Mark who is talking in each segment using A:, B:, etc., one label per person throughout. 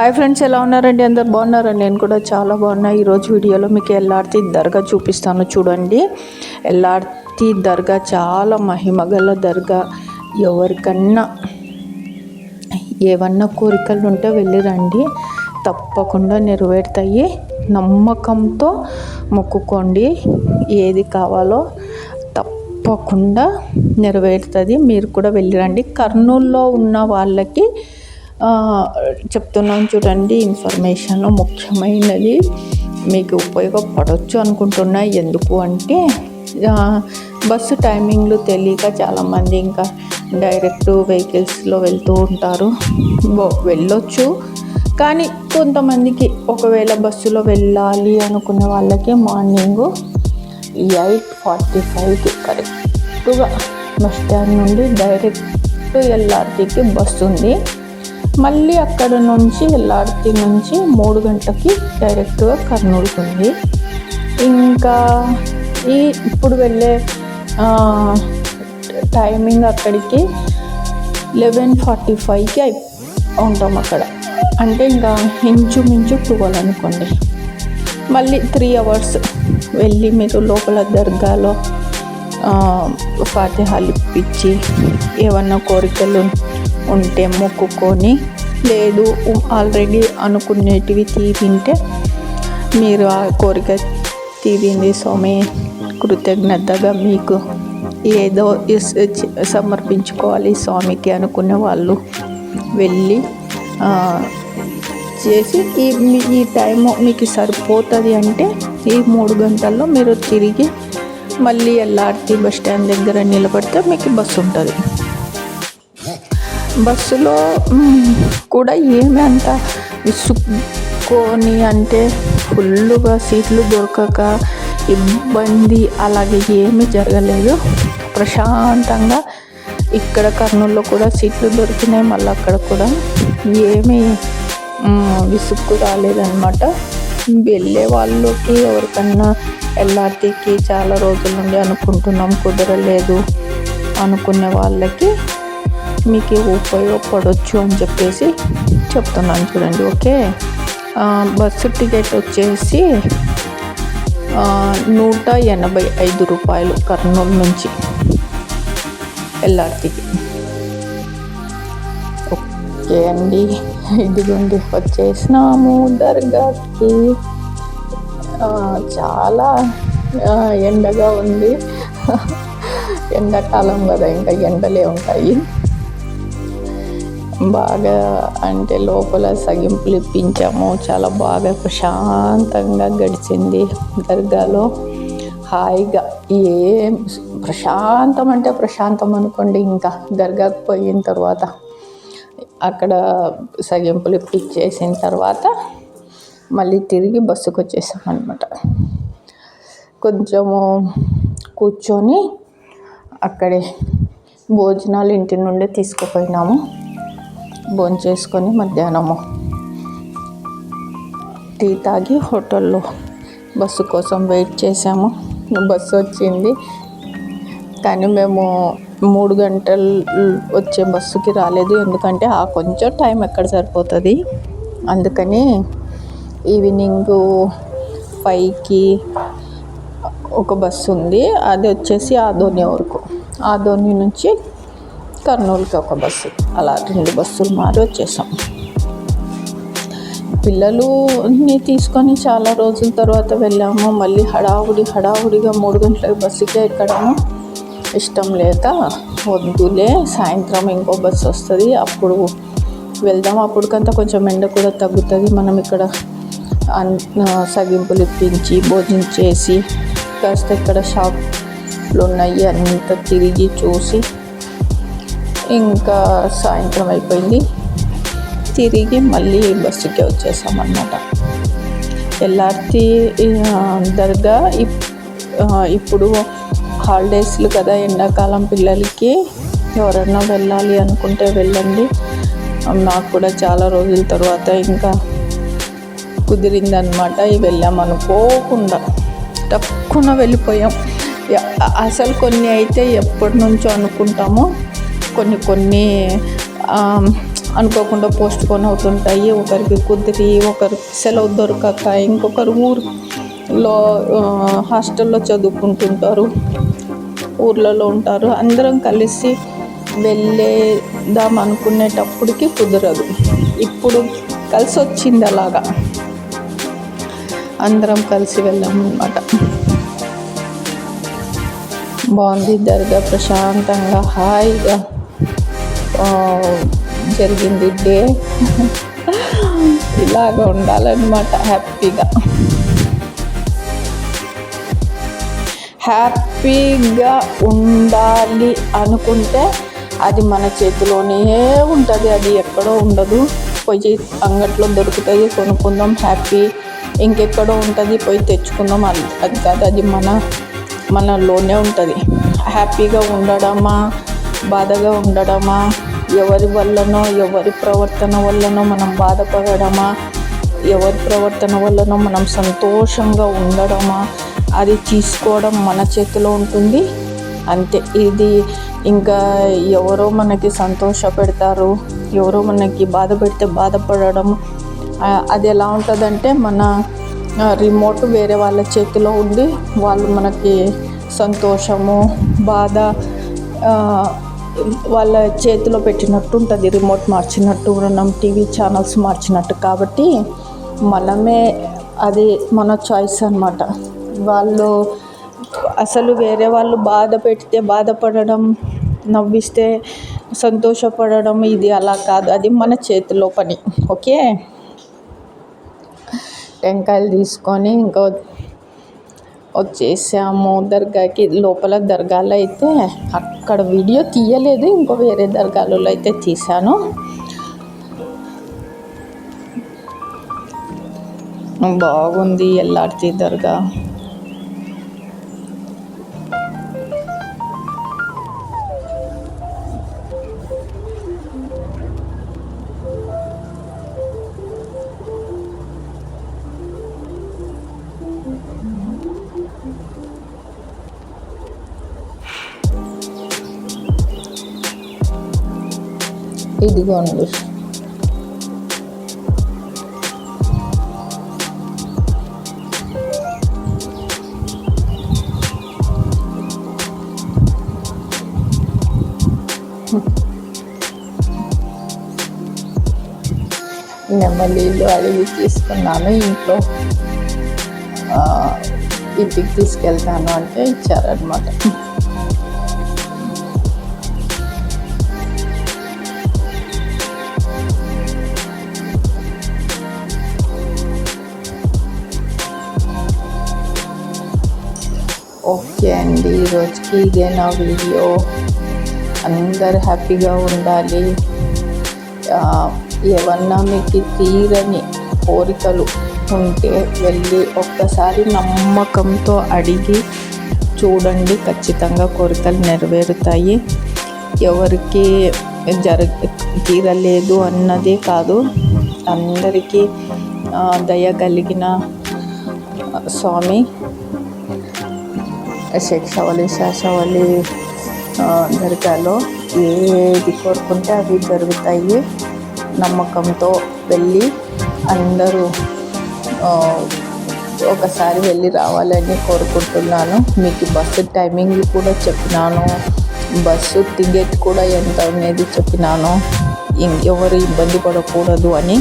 A: Hi friends ఎలా ఉన్నారండి? అందరు బాగున్నారండి నేను కూడా చాలా బాగున్నా. ఈరోజు వీడియోలో మీకు ఎల్ఆర్తి దర్గా చూపిస్తాను చూడండి. ఎల్ఆర్తి దర్గా చాలా మహిమగల దర్గా. ఎవరికన్నా ఏమన్నా కోరికలు ఉంటే వెళ్ళిరండి. తప్పకుండా నెరవేరుతాయి. నమ్మకంతో మొక్కుకోండి. ఏది కావాలో తప్పకుండా నెరవేరుతుంది. మీరు కూడా వెళ్ళిరండి. కర్నూల్లో ఉన్న వాళ్ళకి చెప్తున్నాను చూడండి ఇన్ఫర్మేషన్ ముఖ్యమైనది. మీకు ఉపయోగపడవచ్చు అనుకుంటున్నా. ఎందుకు అంటే బస్సు టైమింగ్లు తెలియక చాలామంది ఇంకా డైరెక్ట్ వెహికల్స్లో వెళ్తూ ఉంటారు. వెళ్ళొచ్చు. కానీ కొంతమందికి ఒకవేళ బస్సులో వెళ్ళాలి అనుకునే వాళ్ళకి మార్నింగ్ ఎయిట్ ఫార్టీ ఫైవ్కి కరెక్ట్గా బస్ స్టాండ్ నుండి డైరెక్ట్ ఎల్ఆర్టీకి బస్సు ఉంది. మళ్ళీ అక్కడ నుంచి ఎల్ఆర్టీ నుంచి మూడు గంటలకి డైరెక్ట్గా కర్నూలుకు ఉంది ఇంకా ఈ ఇప్పుడు వెళ్ళే టైమింగ్ అక్కడికి లెవెన్ ఫార్టీ ఫైవ్కి అయి ఉంటాం అక్కడ. అంటే ఇంకా ఇంచుమించు ట్వెల్వ్ అనుకోండి. మళ్ళీ త్రీ అవర్స్ వెళ్ళి మీరు లోపల దర్గాలో ఫాతిహాలు ఇప్పించి ఏమన్నా కోరికలు ఉంటే మొక్కుకొని లేదు ఆల్రెడీ అనుకునేటివి తీరింటే మీరు ఆ కోరిక తీరింది స్వామి కృతజ్ఞతగా మీకు ఏదో సమర్పించుకోవాలి స్వామికి అనుకునే వాళ్ళు. వెళ్ళి చేసి ఈ ఈ టైం మీకు సరిపోతుంది అంటే ఈ మూడు గంటల్లో మీరు తిరిగి మళ్ళీ ఎల్ఆర్టీ బస్ స్టాండ్ దగ్గర నిలబడితే మీకు బస్సు ఉంటుంది. బస్సులో కూడా ఏమి అంత విసుక్కొని అంటే ఫుల్లుగా సీట్లు దొరకక ఇబ్బంది అలాగే ఏమీ జరగలేదు. ప్రశాంతంగా ఇక్కడ కర్నూలులో కూడా సీట్లు దొరికినాయి మళ్ళీ అక్కడ కూడా ఏమీ విసుక్కు రాలేదన్నమాట. వెళ్ళే వాళ్ళకి ఎవరికన్నా ఎల్ఆర్టీకి చాలా రోజుల నుండి అనుకుంటున్నాం కుదరలేదు అనుకునే వాళ్ళకి మీకు ఉపయోగపడవచ్చు అని చెప్పేసి చెప్తున్నాను చూడండి ఓకే? బస్సు టికెట్ వచ్చేసి నూట ఎనభై ఐదు రూపాయలు కర్నూలు నుంచి ఎల్ఆర్టీకి. ఓకే అండి. ఇదిగోండి వచ్చేసినాము దర్గాకి. చాలా ఎండగా ఉంది. ఎండాకాలం కదా ఇంకా ఎండలే ఉంటాయి. బాగా అంటే లోపల సగింపులు ఇప్పించాము చాలా బాగా ప్రశాంతంగా గడిచింది దర్గాలో. హాయిగా ఏం ప్రశాంతం అంటే ప్రశాంతం అనుకోండి ఇంకా దర్గాకు పోయిన తర్వాత అక్కడ సగింపులు ఇప్పించేసిన తర్వాత మళ్ళీ తిరిగి బస్సుకు వచ్చేసాం అనమాట కొంచెము కూర్చొని అక్కడే భోజనాలు ఇంటి నుండే తీసుకుపోయినాము. భోంచేసుకొని మధ్యాహ్నము. టీ తాగి హోటల్లో బస్సు కోసం వెయిట్ చేసాము బస్సు వచ్చింది. కానీ మేము మూడు గంటలు వచ్చే బస్సుకి రాలేదు. ఎందుకంటే ఆ కొంచెం టైం ఎక్కడ సరిపోతుంది? అందుకని ఈవినింగ్ ఫైవ్కి ఒక బస్సు ఉంది. అది వచ్చేసి ఆదోని వరకు. ఆదోని నుంచి కర్నూలుకి ఒక బస్సు. అలా రెండు బస్సులు మారి వచ్చేసాం. పిల్లలుని తీసుకొని చాలా రోజుల తర్వాత వెళ్ళాము. మళ్ళీ హడావుడి హడావుడిగా మూడు గంటలకు బస్సుకే ఎక్కడము. ఇష్టం లేక వద్దులే సాయంత్రం ఇంకో బస్సు వస్తుంది. అప్పుడు వెళ్దాం. అప్పటికంతా కొంచెం ఎండ కూడా తగ్గుతుంది. మనం ఇక్కడ అన్ సగింపులు ఇప్పించి భోజనం చేసి కాస్త ఇక్కడ షాప్లు ఉన్నాయి అంతా తిరిగి చూసి ఇంకా సాయంత్రం అయిపోయింది. తిరిగి మళ్ళీ బస్సుకే వచ్చేసామన్నమాట. ఎల్ఆర్టీ దర్గా ఇప్- ఇప్పుడు హాలిడేస్లు కదా ఎండాకాలం పిల్లలకి. ఎవరన్నా వెళ్ళాలి అనుకుంటే వెళ్ళండి. నాకు కూడా చాలా రోజుల తర్వాత ఇంకా కుదిరిందనమాట వెళ్ళాం అనుకోకుండా. తక్కువ వెళ్ళిపోయాం. అసలు కొన్ని అయితే ఎప్పటి నుంచో అనుకుంటామో కొన్ని కొన్ని అనుకోకుండా పోస్ట్ పోన్ అవుతుంటాయి. ఒకరికి కుదిరి ఒకరు సెలవు దొరకక ఇంకొకరు ఊరిలో హాస్టల్లో చదువుకుంటుంటారు. ఊర్లలో ఉంటారు. అందరం కలిసి వెళ్ళేద్దాం అనుకునేటప్పటికి కుదరదు. ఇప్పుడు కలిసి వచ్చింది అలాగా అందరం కలిసి వెళ్ళాము అనమాట బాగుంది. దర్గా ప్రశాంతంగా హాయిగా. Oh, జరిగింది డే. ఇలాగ ఉండాలన్నమాట హ్యాపీగా. హ్యాపీగా ఉండాలి అనుకుంటే అది మన చేతిలోనే ఉంటుంది అది ఎక్కడో ఉండదు. పోయి అంగట్లో దొరుకుతుంది కొనుక్కుందాం హ్యాపీ. ఇంకెక్కడో ఉంటుంది పోయి తెచ్చుకుందాం అది అది కాదు అది మన మనలోనే ఉంటుంది. హ్యాపీగా ఉండడమా బాధగా ఉండడమా ఎవరి వల్లనో ఎవరి ప్రవర్తన వల్లనో మనం బాధపడడమా? ఎవరి ప్రవర్తన వల్లనో మనం సంతోషంగా ఉండడమా? అది తీసుకోవడం మన చేతిలో ఉంటుంది. అంతే. ఇది ఇంకా ఎవరో మనకి సంతోష పెడతారు ఎవరో మనకి బాధ పెడితే బాధపడడం అది ఎలా ఉంటుందంటే మన రిమోట్ వేరే వాళ్ళ చేతిలో ఉంది వాళ్ళు మనకి సంతోషము బాధ వాళ్ళ చేతిలో పెట్టినట్టు ఉంటుంది రిమోట్ మార్చినట్టు మనం టీవీ ఛానల్స్ మార్చినట్టు. కాబట్టి మనమే అది మన చాయిస్ అనమాట వాళ్ళు అసలు వేరే వాళ్ళు బాధ పెడితే బాధపడడం నవ్విస్తే సంతోషపడడం ఇది అలా కాదు. అది మన చేతిలో పని. ఓకే? టెంకాయలు తీసుకొని ఇంకో వచ్చేసాము దర్గాకి. లోపల దర్గాలో అయితే అక్కడ వీడియో తీయలేదు ఇంకో వేరే దర్గాలలో అయితే తీశాను. బాగుంది ఎల్లార్తి దర్గా. ఇదిగోండి నెమ్మలీలు అడిగి తీసుకున్నాను ఇంట్లో ఇంటికి తీసుకెళ్తాను అంటే ఇచ్చారనమాట ఓకే అండి ఈరోజుకి ఇదే నా వీడియో. అందరు హ్యాపీగా ఉండాలి. ఏమన్నా మీకు తీరని కోరికలు ఉంటే వెళ్ళి ఒక్కసారి నమ్మకంతో అడిగి చూడండి. ఖచ్చితంగా కోరికలు నెరవేరుతాయి. ఎవరికి జర తీరలేదు అన్నదే కాదు. అందరికీ దయ కలిగిన స్వామి శేషావళి శాషావళి దర్గాలో ఏది కోరుకుంటే అవి జరుగుతాయి. నమ్మకంతో వెళ్ళి అందరూ ఒకసారి వెళ్ళి రావాలని కోరుకుంటున్నాను. మీకు బస్సు టైమింగ్ కూడా చెప్పినాను. బస్సు టికెట్ కూడా ఎంత అనేది చెప్పినాను. ఎవరు ఇబ్బంది పడకూడదు అని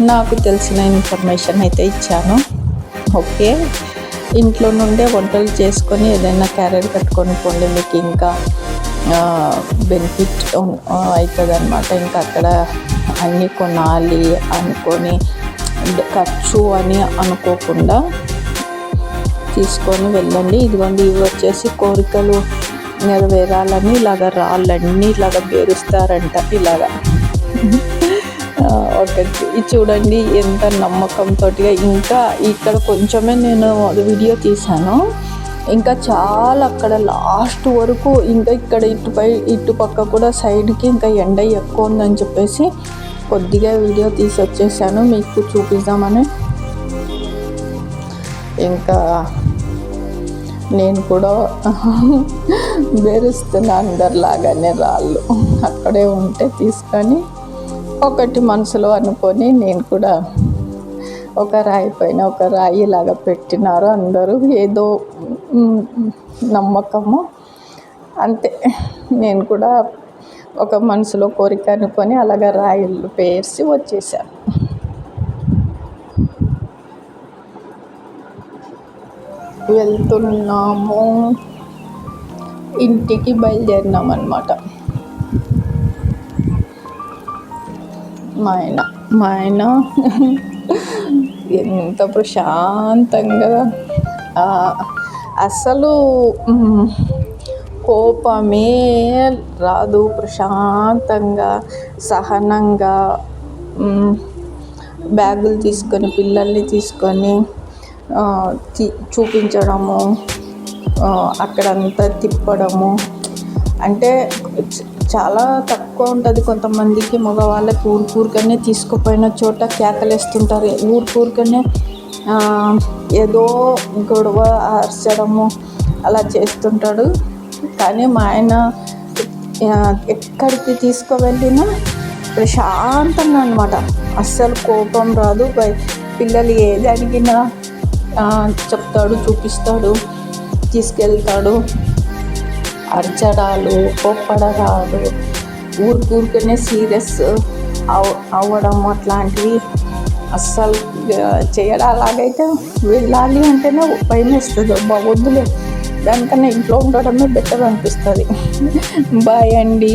A: నాకు తెలిసిన ఇన్ఫర్మేషన్ అయితే ఇచ్చాను. ఓకే. ఇంట్లో నుండే వంటలు చేసుకొని ఏదైనా క్యారెట్ కట్టుకొని పోండి మీకు ఇంకా బెనిఫిట్ అవుతుంది అనమాట ఇంకా అక్కడ అన్నీ కొనాలి అనుకొని ఖర్చు అని అనుకోకుండా తీసుకొని వెళ్ళండి. ఇదిగోండి ఇవి వచ్చేసి కోరికలు నెరవేరాలని ఇలాగ రాళ్ళన్నీ ఇలాగ పేరుస్తారంట ఇలాగా. ఒకటి చూడండి ఎంత నమ్మకంతో ఇంకా ఇక్కడ కొంచెమే నేను వీడియో తీశాను. ఇంకా చాలా అక్కడ లాస్ట్ వరకు ఇంకా ఇక్కడ ఇటుపై ఇటు పక్క కూడా సైడ్కి ఇంకా ఎండ ఎక్కువ ఉందని చెప్పేసి కొద్దిగా వీడియో తీసి వచ్చేసాను మీకు చూపిద్దామని. ఇంకా నేను కూడా బేరుస్తున్నా అందరిలాగానే రాళ్ళు అక్కడే ఉంటే తీసుకొని ఒకటి మనసులో అనుకొని నేను కూడా ఒక రాయి పైన ఒక రాయి లాగా పెట్టినారు అందరూ. ఏదో నమ్మకము. అంతే. నేను కూడా ఒక మనసులో కోరిక అనుకొని అలాగ రాయిలు పేర్చి వచ్చేసాను వెళ్తున్నాము. ఇంటికి బయలుదేరినాం అనమాట మా ఆయన మా ఆయన ఎంత ప్రశాంతంగా అసలు కోపమే రాదు ప్రశాంతంగా సహనంగా బ్యాగులు తీసుకొని పిల్లల్ని తీసుకొని చూపించడము అక్కడంతా తిప్పడము. అంటే చాలా తక్కువ ఉంటుంది. కొంతమందికి మగవాళ్ళకి ఊరికూరికనే తీసుకుపోయిన చోట కేకలేస్తుంటారు. ఊరికూరికనే ఏదో గొడవ అరచడము అలా చేస్తుంటాడు. కానీ మా ఆయన ఎక్కడికి తీసుకువెళ్ళినా ప్రశాంతంగా అనమాట అస్సలు కోపం రాదు. పిల్లలు ఏది అడిగినా చెప్తాడు చూపిస్తాడు తీసుకెళ్తాడు. అరచడాలు కోప్పడరాలు ఊరికూరికనే సీరియస్ అవ అవ్వడం అట్లాంటివి అస్సలు చేయడం అలాగైతే వెళ్ళాలి అంటేనే భయం వేస్తుంది అబ్బా వద్దులే. దానికన్నా ఇంట్లో ఉండడమే బెటర్ అనిపిస్తుంది. బాయ్ అండి.